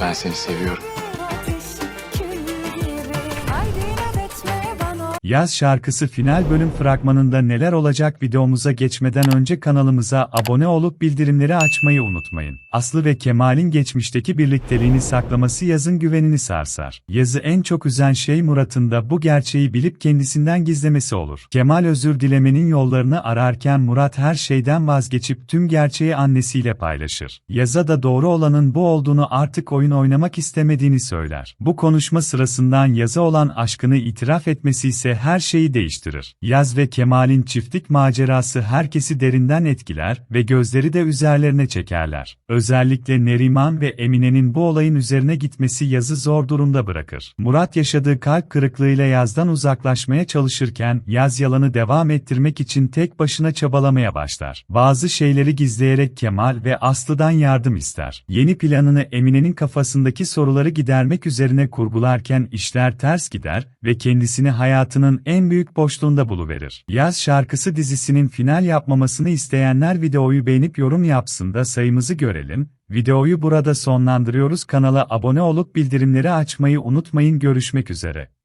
Ben seni seviyorum. Yaz şarkısı final bölüm fragmanında neler olacak videomuza geçmeden önce kanalımıza abone olup bildirimleri açmayı unutmayın. Aslı ve Kemal'in geçmişteki birlikteliğini saklaması Yaz'ın güvenini sarsar. Yaz'ı en çok üzen şey Murat'ın da bu gerçeği bilip kendisinden gizlemesi olur. Kemal özür dilemenin yollarını ararken Murat her şeyden vazgeçip tüm gerçeği annesiyle paylaşır. Yaz'a da doğru olanın bu olduğunu artık oyun oynamak istemediğini söyler. Bu konuşma sırasından Yaz'a olan aşkını itiraf etmesi ise her şeyi değiştirir. Yaz ve Kemal'in çiftlik macerası herkesi derinden etkiler ve gözleri de üzerlerine çekerler. Özellikle Neriman ve Emine'nin bu olayın üzerine gitmesi Yaz'ı zor durumda bırakır. Murat yaşadığı kalp kırıklığıyla Yaz'dan uzaklaşmaya çalışırken Yaz yalanı devam ettirmek için tek başına çabalamaya başlar. Bazı şeyleri gizleyerek Kemal ve Aslı'dan yardım ister. Yeni planını Emine'nin kafasındaki soruları gidermek üzerine kurgularken işler ters gider ve kendisini hayatının en büyük boşluğunda buluverir. Yaz şarkısı dizisinin final yapmamasını isteyenler videoyu beğenip yorum yapsın da sayımızı görelim. Videoyu burada sonlandırıyoruz. Kanala abone olup bildirimleri açmayı unutmayın. Görüşmek üzere.